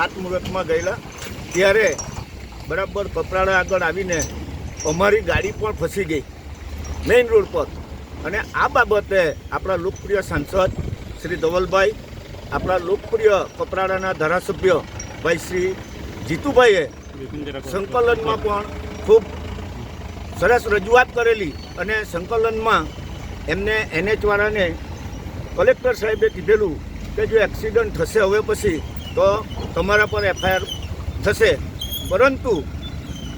ખાતમુહૂર્તમાં ગયેલા. ત્યારે બરાબર કપરાડા આગળ આવીને અમારી ગાડી પણ ફસી ગઈ મેઇન રોડ પર. અને આ બાબતે આપણા લોકપ્રિય સાંસદ શ્રી ધવલભાઈ, આપણા લોકપ્રિય કપરાડાના ધારાસભ્ય ભાઈ શ્રી જીતુભાઈએ સંકલનમાં પણ ખૂબ સરસ રજૂઆત કરેલી અને સંકલનમાં એમને એનએચવાળાને કલેક્ટર સાહેબે કીધેલું કે જો એક્સિડન્ટ થશે, હવે પછી તો તમારા પર એફઆઈઆર થશે. પરંતુ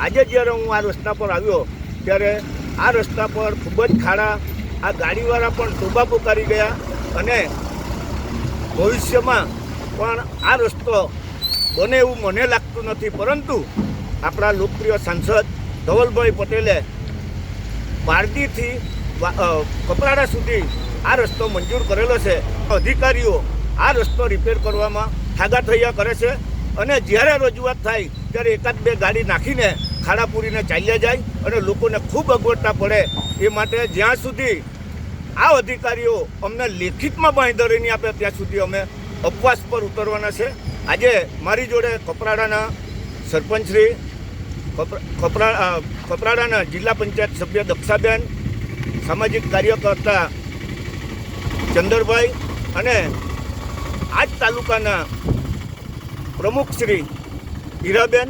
આજે જ્યારે હું આ રસ્તા પર આવ્યો, ત્યારે આ રસ્તા પર ખૂબ જ ખાડા, આ ગાડીવાળા પણ ટોબા પોકારી ગયા અને ભવિષ્યમાં પણ આ રસ્તો બને એવું મને લાગતું નથી. પરંતુ આપણા લોકપ્રિય સાંસદ ધવલભાઈ પટેલે પારડીથી કપરાડા સુધી આ રસ્તો મંજૂર કરેલો છે. અધિકારીઓ આ રસ્તો રિપેર કરવામાં ઠાગા થયા કરે છે. અને જ્યારે રજૂઆત થાય, ત્યારે એકાદ બે ગાડી નાખીને ખાડા પૂરીને ચાલ્યા જાય અને લોકોને ખૂબ અગવડતા પડે. એ માટે જ્યાં સુધી આ અધિકારીઓ અમને લેખિતમાં બાંયધરી નહીં આપે, ત્યાં સુધી અમે અપવાસ પર ઉતરવાના છે. આજે મારી જોડે કપરાડાના સરપંચશ્રી કપરા- કપરાડાના જિલ્લા પંચાયત સભ્ય દક્ષાબેન, સામાજિક કાર્યકર્તા ચંદરભાઈ અને આ જ તાલુકાના પ્રમુખ શ્રી હીરાબેન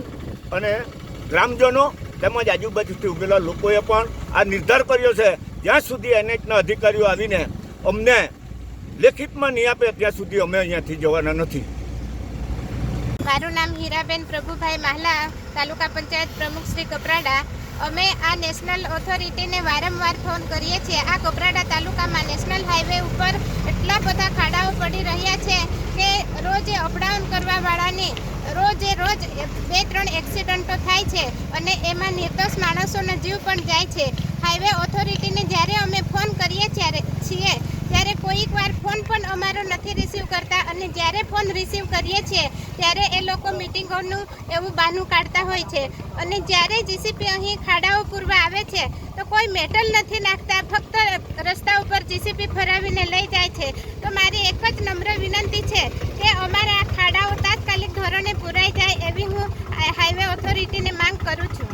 અને ગ્રામજનો તેમજ આજુબાજુથી ઉભેલા લોકોએ પણ આ નિર્ધાર કર્યો છે. જ્યાં સુધી એનએચના અધિકારીઓ આવીને અમને લેખિતમાં નહીં આપે, ત્યાં સુધી અમે અહીંયાથી જવાના નથી. મારું નામ હીરાબેન પ્રભુભાઈ માહલા, તાલુકા પંચાયત પ્રમુખ શ્રી કપરાડા. અમે આ નેશનલ ઓથોરિટીને વારંવાર ફોન કરીએ છીએ. આ કપરાડા તાલુકામાં નેશનલ હાઈવે ઉપર એટલા બધા પડી રહ્યા છે કે રોજે અપડાઉન કરવાવાળાને રોજે રોજ બે ત્રણ એક્સિડન્ટો થાય છે અને એમાં નિર્દોષ માણસોનો જીવ પણ જાય છે. હાઈવે ઓથોરિટીને જ્યારે અમે ફોન કરીએ ત્યારે છીએ, ત્યારે કોઈક વાર ફોન પણ અમારો નથી રિસીવ કરતા અને જ્યારે ફોન રિસીવ કરીએ છીએ, ત્યારે એ લોકો મિટિંગોનું એવું બહાનું કાઢતા હોય છે. અને જ્યારે જીસીપી અહીં ખાડાઓ પૂરવા આવે છે, તો કોઈ મેટલ નથી નાખતા, ફક્ત રસ્તા ઉપર જીસીપી ફરાવીને લઈ જાય છે. પૂરાઈ જાય એવી હું હાઈવે ઓથોરિટીને માંગ કરું છું.